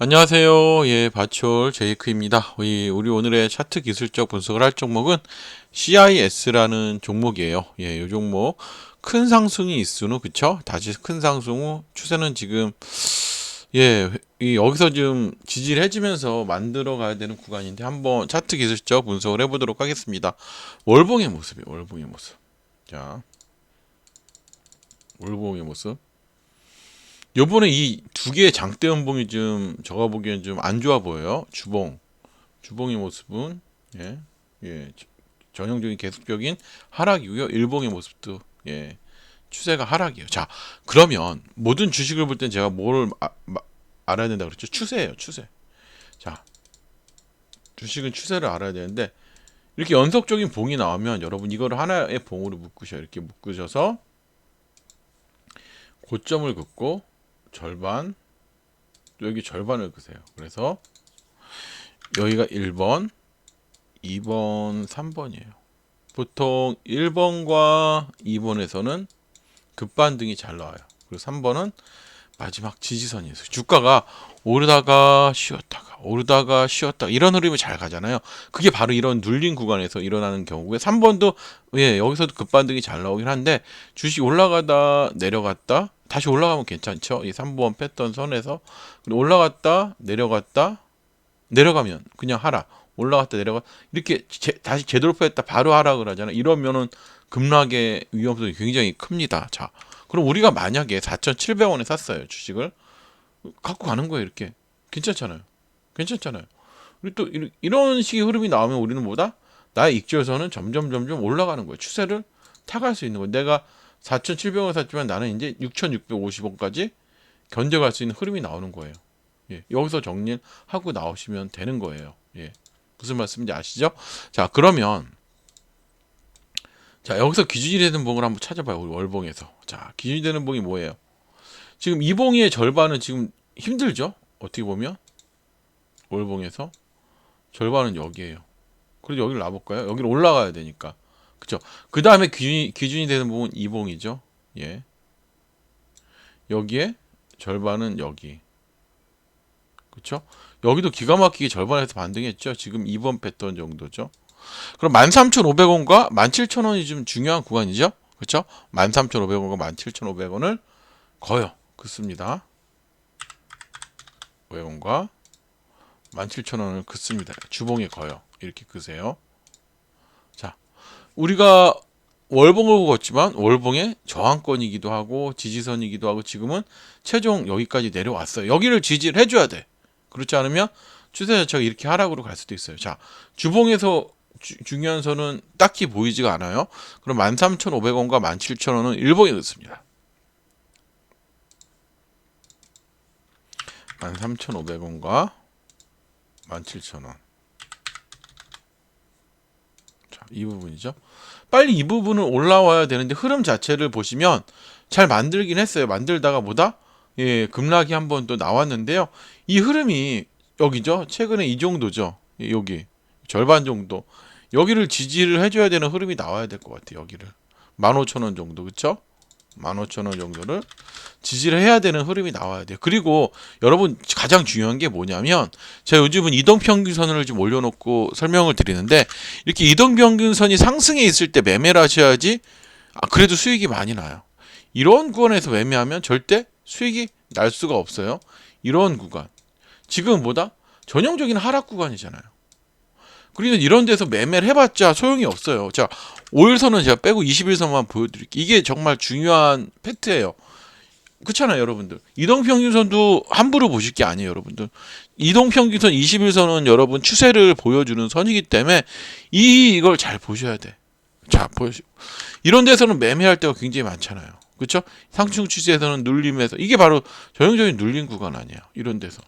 안녕하세요. 예, 바철 제이크입니다. 우리, 우리 오늘의 차트 기술적 분석을 할 종목은 CIS라는 종목이에요. 예, 이 종목 큰 상승이 있은 후, 그쵸? 다시 큰 상승 후 추세는 지금 예, 이 여기서 좀 지지해지면서 만들어 가야 되는 구간인데 한번 차트 기술적 분석을 해보도록 하겠습니다. 월봉의 모습이에요. 월봉의 모습. 자, 월봉의 모습. 요번에 이 두 개의 장대 연봉이 좀 제가 보기엔 좀 안 좋아 보여요. 주봉. 주봉의 모습은 예. 예. 저- 전형적인 계속적인 하락이고요. 일봉의 모습도 예. 추세가 하락이에요. 자, 그러면 모든 주식을 볼 땐 제가 뭘 아- 마- 알아야 된다 그랬죠? 추세예요, 추세. 자, 주식은 추세를 알아야 되는데 이렇게 연속적인 봉이 나오면 여러분 이거를 하나의 봉으로 묶으셔요. 이렇게 묶으셔서 고점을 긋고 절반 여기 절반을 그세요. 그래서 여기가 1번, 2번, 3번이에요. 보통 1번과 2번에서는 급반등이 잘 나와요. 그리고 3번은 마지막 지지선이에요. 주가가 오르다가 쉬었다가 오르다가 쉬었다가 이런 흐름이 잘 가잖아요. 그게 바로 이런 눌린 구간에서 일어나는 경우고요. 3번도 예, 여기서도 급반등이 잘 나오긴 한데 주식 올라가다 내려갔다 다시 올라가면 괜찮죠. 이 3번 패턴 선에서 올라갔다 내려갔다 내려가면 그냥 하라. 올라갔다 내려가 이렇게 제- 다시 재돌파했다 바로 하락을 하잖아요. 이러면은 급락의 위험성이 굉장히 큽니다. 자, 그럼 우리가 만약에 4,700원에 샀어요 주식을 갖고 가는 거예요 이렇게 괜찮잖아요. 괜찮잖아요. 우리 또 이런- 이런 식의 흐름이 나오면 우리는 뭐다? 나의 익절선은 점점 점점 올라가는 거예요. 추세를 타갈 수 있는 거예요. 내가 4,700원 샀지만 나는 이제 6,650원까지 견뎌갈 수 있는 흐름이 나오는 거예요. 예, 여기서 정리를 하고 나오시면 되는 거예요. 예, 무슨 말씀인지 아시죠? 자, 그러면 자 여기서 기준이 되는 봉을 한번 찾아봐요. 우리 월봉에서. 자, 기준이 되는 봉이 뭐예요? 지금 이 봉의 절반은 지금 힘들죠? 어떻게 보면 월봉에서 절반은 여기에요. 그래도 여기를 놔볼까요? 여기를 올라가야 되니까. 그죠? 그 다음에 기준이, 기준이 되는 부분 이봉이죠. 예. 여기에 절반은 여기. 그쵸? 여기도 기가 막히게 절반에서 반등했죠. 지금 2번 패턴 정도죠. 그럼 13,500원과 17,000원이 좀 중요한 구간이죠. 그쵸? 13,500원과 17,500원을 거요. 긋습니다. 500원과 17,000원을 긋습니다. 주봉에 거요. 이렇게 끄세요. 자, 우리가 월봉을 걷지만 월봉의 저항권이기도 하고 지지선이기도 하고 지금은 최종 여기까지 내려왔어요. 여기를 지지를 해줘야 돼. 그렇지 않으면 추세 자체가 이렇게 하락으로 갈 수도 있어요. 자, 주봉에서 주- 중요한 선은 딱히 보이지가 않아요. 그럼 13,500원과 17,000원은 일봉에 넣습니다. 13,500원과 17,000원. 자, 이 부분이죠. 빨리 이 부분은 올라와야 되는데 흐름 자체를 보시면 잘 만들긴 했어요. 만들다가 뭐다? 예, 급락이 한 번 또 나왔는데요. 이 흐름이 여기죠. 최근에 이 정도죠. 예, 여기 절반 정도. 여기를 지지를 해줘야 되는 흐름이 나와야 될 것 같아요. 여기를 15,000원 정도 그쵸? 15,000원 정도를 지지를 해야 되는 흐름이 나와야 돼요. 그리고 여러분 가장 중요한 게 뭐냐면 제가 요즘은 이동평균선을 좀 올려놓고 설명을 드리는데 이렇게 이동평균선이 상승해 있을 때 매매를 하셔야지 아, 그래도 수익이 많이 나요. 이런 구간에서 매매하면 절대 수익이 날 수가 없어요. 이런 구간. 지금 뭐다? 전형적인 하락 구간이잖아요. 그러니까 이런 데서 매매를 해봤자 소용이 없어요. 자, 5일선은 제가 빼고 21선만 보여드릴게요. 이게 정말 중요한 팩트예요. 그렇잖아요, 여러분들. 이동평균선도 함부로 보실 게 아니에요, 여러분들. 이동평균선 21선은 여러분 추세를 보여주는 선이기 때문에 이 이걸 잘 보셔야 돼. 자, 보시. 이런 데서는 매매할 때가 굉장히 많잖아요. 그렇죠? 상승 추세에서는 눌림에서 이게 바로 전형적인 눌림 구간 아니에요. 이런 데서.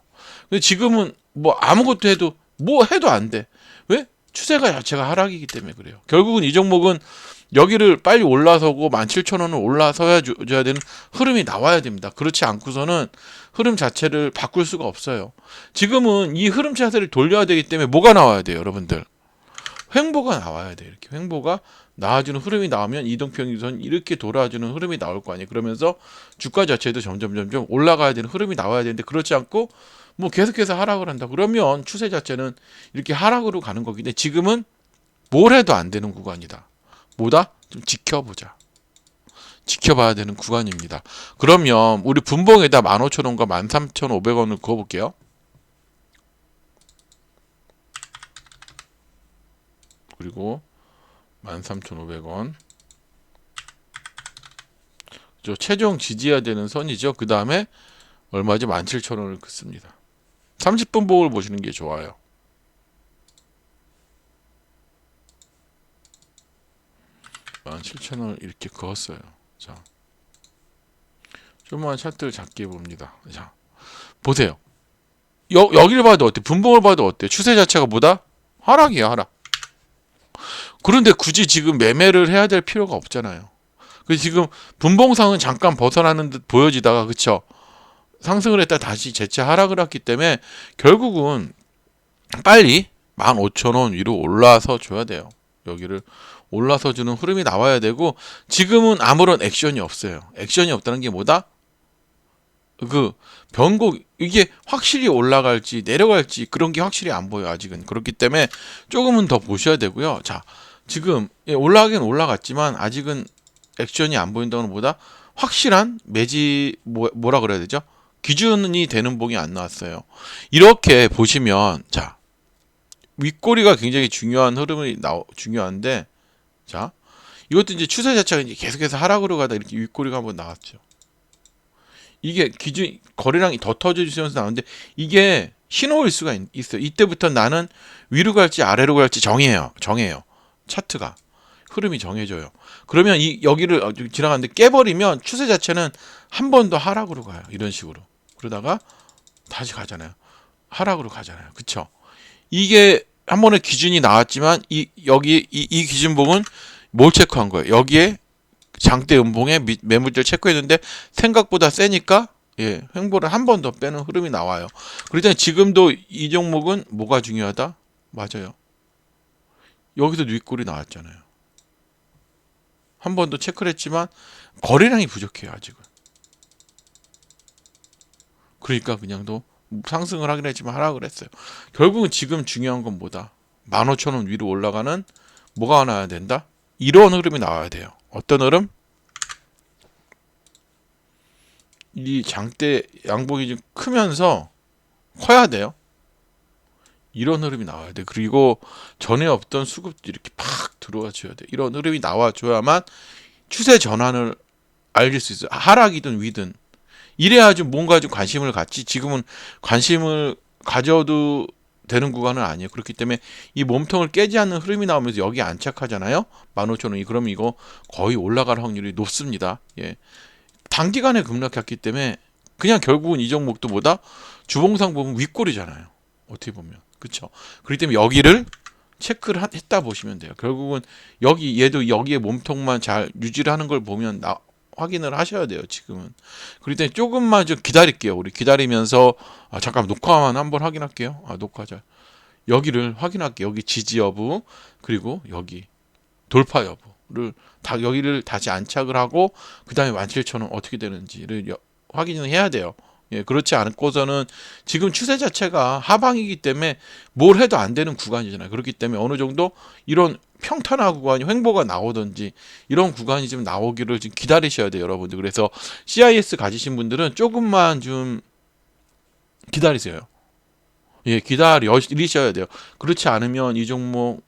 근데 지금은 뭐 아무것도 해도 뭐 해도 안 돼. 왜? 추세가 자체가 하락이기 때문에 그래요. 결국은 이 종목은 여기를 빨리 올라서고 17,000원을 올라서야 주- 줘야 되는 흐름이 나와야 됩니다. 그렇지 않고서는 흐름 자체를 바꿀 수가 없어요. 지금은 이 흐름 자세를 돌려야 되기 때문에 뭐가 나와야 돼요, 여러분들? 횡보가 나와야 돼요. 이렇게 횡보가 나와주는 흐름이 나오면 이동평균선 이렇게 돌아주는 흐름이 나올 거 아니에요. 그러면서 주가 자체도 점점 점점 올라가야 되는 흐름이 나와야 되는데 그렇지 않고 뭐 계속해서 하락을 한다. 그러면 추세 자체는 이렇게 하락으로 가는 거기 때문에 지금은 뭘 해도 안 되는 구간이다. 뭐다? 좀 지켜보자. 지켜봐야 되는 구간입니다. 그러면 우리 분봉에다 15,000원과 13,500원을 그어볼게요. 그리고 13,500원. 저 최종 지지해야 되는 선이죠. 그 다음에 얼마지? 17,000원을 긋습니다. 30분 보고를 보시는 게 좋아요. 만 7천원을 이렇게 그었어요. 자, 좀만 차트를 작게 봅니다. 자, 보세요. 여, 여기를 봐도 어때? 분봉을 봐도 어때? 추세 자체가 뭐다? 하락이야, 하락. 그런데 굳이 지금 매매를 해야 될 필요가 없잖아요. 그 지금 분봉상은 잠깐 벗어나는 듯 보여지다가 그쵸? 상승을 했다 다시 재차 하락을 했기 때문에 결국은 빨리 15,000원 위로 올라서 줘야 돼요. 여기를 올라서 주는 흐름이 나와야 되고 지금은 아무런 액션이 없어요. 액션이 없다는 게 뭐다? 그 변곡 이게 확실히 올라갈지 내려갈지 그런 게 확실히 안 보여 아직은 그렇기 때문에 조금은 더 보셔야 되고요. 자 지금 예, 올라가긴 올라갔지만 아직은 액션이 안 보인다는 것보다 확실한 매지 뭐, 뭐라 그래야 되죠? 기준이 되는 봉이 안 나왔어요. 이렇게 보시면 자 윗꼬리가 굉장히 중요한 흐름이 나 중요한데 자 이것도 이제 추세 자체가 이제 계속해서 하락으로 가다 이렇게 윗꼬리가 한번 나왔죠. 이게 기준 거래량이 더 터져주면서 나오는데 이게 신호일 수가 있, 있어요. 이때부터 나는 위로 갈지 아래로 갈지 정해요. 정해요. 차트가 흐름이 정해져요. 그러면 이 여기를 어, 지나갔는데 깨버리면 추세 자체는 한 번 더 하락으로 가요. 이런 식으로. 그러다가 다시 가잖아요. 하락으로 가잖아요. 그쵸? 이게 한 번에 기준이 나왔지만 이 여기 이, 이 기준봉은 뭘 체크한 거예요? 여기에 장대 음봉에 미- 매물들 체크했는데 생각보다 세니까 예, 횡보를 한 번 더 빼는 흐름이 나와요. 그렇다면 지금도 이 종목은 뭐가 중요하다? 맞아요. 여기서 윗골이 나왔잖아요. 한 번 더 체크를 했지만 거래량이 부족해요, 아직은. 그러니까 그냥도 상승을 하긴 했지만 하락을 했어요. 결국은 지금 중요한 건 뭐다? 15,000원 위로 올라가는 뭐가 나와야 된다? 이런 흐름이 나와야 돼요. 어떤 흐름? 이 장대 양봉이 좀 크면서 커야 돼요. 이런 흐름이 나와야 돼. 그리고 전에 없던 수급도 이렇게 팍 들어와 줘야 돼. 이런 흐름이 나와 줘야만 추세 전환을 알릴 수 있어요. 하락이든 위든. 이래야 좀 뭔가 좀 관심을 갖지. 지금은 관심을 가져도 되는 구간은 아니에요. 그렇기 때문에 이 몸통을 깨지 않는 흐름이 나오면서 여기 안착하잖아요. 15,000원이. 그러면 이거 거의 올라갈 확률이 높습니다. 예. 단기간에 급락했기 때문에 그냥 결국은 이 종목도 보다 주봉상 보면 윗골이잖아요. 어떻게 보면. 그렇죠. 그렇기 때문에 여기를 체크를 하- 했다 보시면 돼요. 결국은 여기 얘도 여기에 몸통만 잘 유지를 하는 걸 보면 나, 확인을 하셔야 돼요. 지금은. 그렇기 때문에 조금만 좀 기다릴게요. 우리 기다리면서 아, 잠깐 녹화만 한번 확인할게요. 아, 녹화자. 여기를 확인할게요. 여기 지지 여부 그리고 여기 돌파 여부를 다 여기를 다시 안착을 하고 그 다음에 17,000원 어떻게 되는지를 여- 확인을 해야 돼요. 예, 그렇지 않고서는 지금 추세 자체가 하방이기 때문에 뭘 해도 안 되는 구간이잖아요. 그렇기 때문에 어느 정도 이런 평탄화 구간이 횡보가 나오든지 이런 구간이 좀 나오기를 좀 기다리셔야 돼요, 여러분들. 그래서 CIS 가지신 분들은 조금만 좀 기다리세요. 예, 기다리셔야 돼요. 그렇지 않으면 이 종목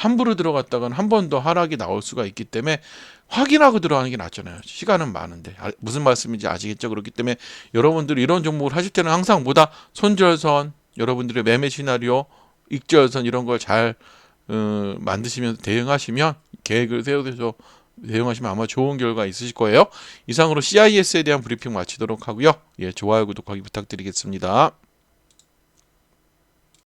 함부로 들어갔다가는 한번 더 하락이 나올 수가 있기 때문에 확인하고 들어가는 게 낫잖아요. 시간은 많은데 아, 무슨 말씀인지 아시겠죠? 그렇기 때문에 여러분들이 이런 종목을 하실 때는 항상 보다 손절선, 여러분들의 매매 시나리오, 익절선 이런 걸잘 어, 만드시면서 대응하시면 계획을 세워서 대응하시면 아마 좋은 결과 있으실 거예요. 이상으로 CIS에 대한 브리핑 마치도록 하고요. 예, 좋아요, 구독하기 부탁드리겠습니다.